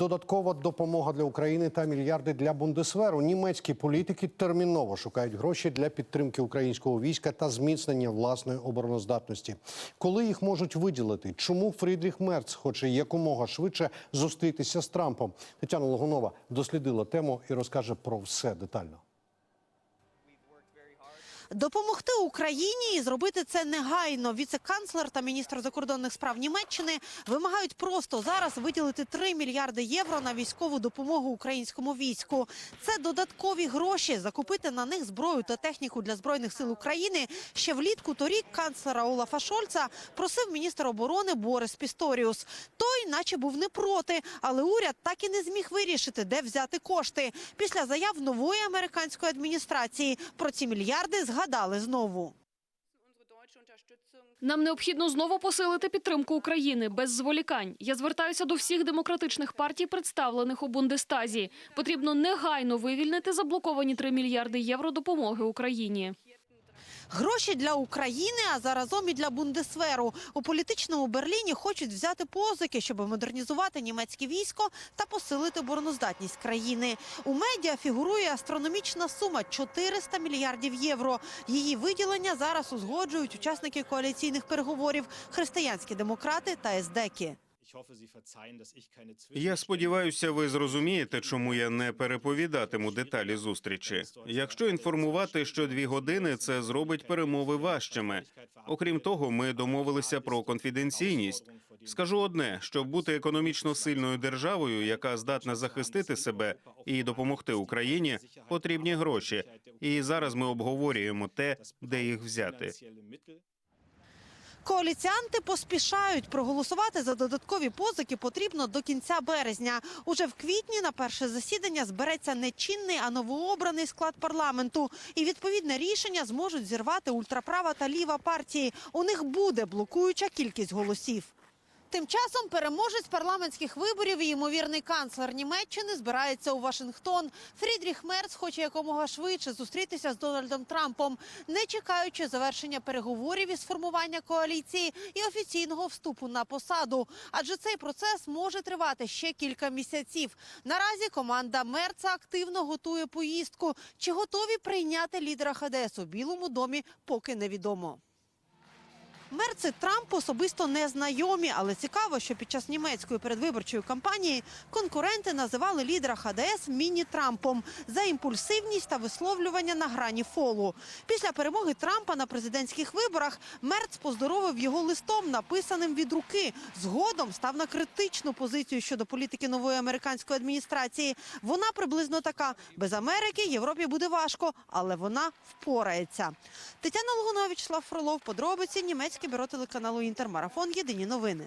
Додаткова допомога для України та мільярди для Бундесверу. Німецькі політики терміново шукають гроші для підтримки українського війська та зміцнення власної обороноздатності. Коли їх можуть виділити? Чому Фрідріх Мерц хоче якомога швидше зустрітися з Трампом? Тетяна Логунова дослідила тему і розкаже про все детально. Допомогти Україні і зробити це негайно. Віце-канцлер та міністр закордонних справ Німеччини вимагають просто зараз виділити 3 мільярди євро на військову допомогу українському війську. Це додаткові гроші. Закупити на них зброю та техніку для збройних сил України. Ще влітку торік канцлера Олафа Шольца просив міністр оборони Борис Пісторіус. Той, наче був не проти, але уряд так і не зміг вирішити, де взяти кошти. Після заяв нової американської адміністрації про ці мільярди згадали знову. Нам необхідно знову посилити підтримку України без зволікань. Я звертаюся до всіх демократичних партій, представлених у Бундестазі. Потрібно негайно вивільнити заблоковані 3 мільярди євро допомоги Україні. Гроші для України, а заразом і для Бундесверу. У політичному Берліні хочуть взяти позики, щоб модернізувати німецьке військо та посилити обороноздатність країни. У медіа фігурує астрономічна сума 400 мільярдів євро. Її виділення зараз узгоджують учасники коаліційних переговорів, християнські демократи та ездеки. Я сподіваюся, ви зрозумієте, чому я не переповідатиму деталі зустрічі. Якщо інформувати, що дві години це зробить перемови важчими. Окрім того, ми домовилися про конфіденційність. Скажу одне: щоб бути економічно сильною державою, яка здатна захистити себе і допомогти Україні, потрібні гроші. І зараз ми обговорюємо те, де їх взяти. Коаліціанти поспішають проголосувати за додаткові позики потрібно до кінця березня. Уже в квітні на перше засідання збереться не чинний, а новообраний склад парламенту. І відповідне рішення зможуть зірвати ультраправа та ліва партії. У них буде блокуюча кількість голосів. Тим часом переможець парламентських виборів і ймовірний канцлер Німеччини збирається у Вашингтон. Фрідріх Мерц хоче якомога швидше зустрітися з Дональдом Трампом, не чекаючи завершення переговорів із формування коаліції і офіційного вступу на посаду. Адже цей процес може тривати ще кілька місяців. Наразі команда Мерца активно готує поїздку. Чи готові прийняти лідера ХДС у Білому домі, поки невідомо. Мерц Трамп особисто не знайомі, але цікаво, що під час німецької передвиборчої кампанії конкуренти називали лідера ХДС міні-Трампом за імпульсивність та висловлювання на грані фолу. Після перемоги Трампа на президентських виборах Мерц поздоровив його листом, написаним від руки. Згодом став на критичну позицію щодо політики нової американської адміністрації. Вона приблизно така: без Америки Європі буде важко, але вона впорається. Тетяна Лугунова, Вячеслав Фролов, подробиці німецьке бюро телеканалу Інтермарафон. Єдині новини.